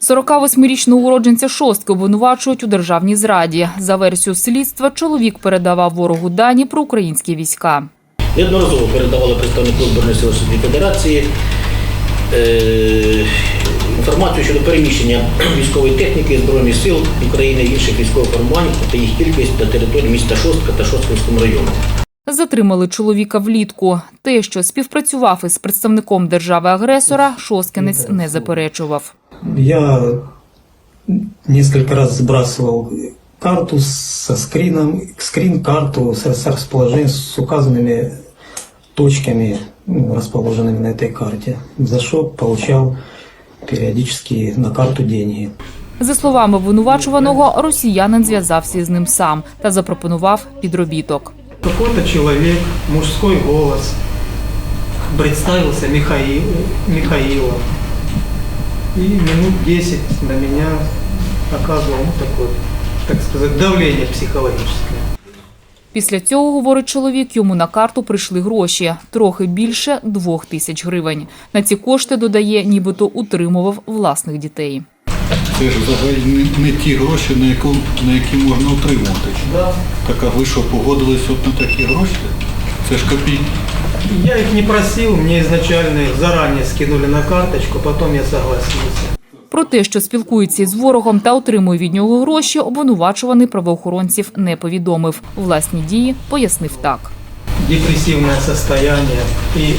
48-річного уродженця шостки обвинувачують у державній зраді. За версією слідства, чоловік передавав ворогу дані про українські війська. Неодноразово передавали представнику Збройних сил Російської Федерації е, інформацію щодо переміщення військової техніки Збройних сил України і інших військових формувань та їх кількість на території міста Шостка та Шосткинському району. Затримали чоловіка влітку. Те, що співпрацював із представником держави-агресора, Шосткинець не заперечував. Я несколько раз сбрасывал карту со скрином, скрин-карту с, с расположением, с указанными точками, ну, расположенными на этой карте. За что получал периодически на карту деньги. За словами обвинувачуваного, росіянин зв'язався із ним сам та запропонував підробіток. Какой-то человек, мужской голос, представился Михаил, Михаилом. И минут 10 на меня оказывал ну, такое, так сказать, давление психологическое. Після цього, говорить чоловік, йому на карту прийшли гроші – трохи більше двох тисяч гривень. На ці кошти, додає, нібито утримував власних дітей. Це ж взагалі не, не ті гроші, на, яку, на які можна утримувати. Да. Так а ви що, погодились от на такі гроші? Це ж копійки. Я их не просил, мне изначально их заранее скинули на карточку, потом я согласился. Про те, що спілкується із ворогом та отримує від нього гроші, обвинувачуваний правоохоронців не повідомив. Власні дії пояснив так. депресивне состояние і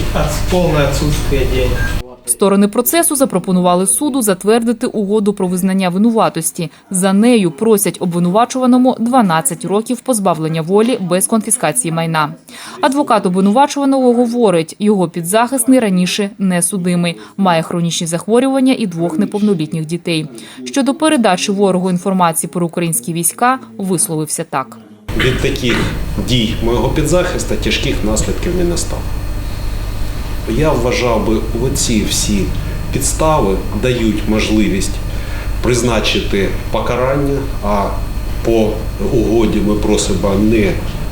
повне відсутствие денег. Сторони процесу запропонували суду затвердити угоду про визнання винуватості. За нею просять обвинувачуваному 12 років позбавлення волі без конфіскації майна. Адвокат обвинувачуваного говорить, його підзахисний раніше не судимий, має хронічні захворювання і двох неповнолітніх дітей. Щодо передачі ворогу інформації про українські війська, висловився так. від таких дій моєго підзахиста тяжких наслідків не настав. Я вважав би, оці всі підстави дають можливість призначити покарання, а по угоді ми просимо не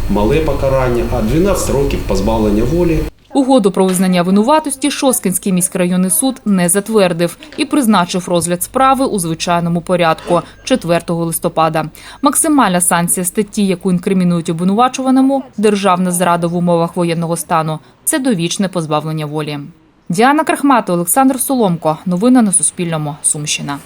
мале покарання, а 12 років позбавлення волі Угоду про визнання винуватості Шосткинський міськрайонний суд не затвердив і призначив розгляд справи у звичайному порядку 4 листопада. Максимальна санкція статті, яку інкримінують обвинувачуваному, державна зрада в умовах воєнного стану це довічне позбавлення волі. Діана Крахмата, Олександр Соломко. Новини на Суспільному. Сумщина.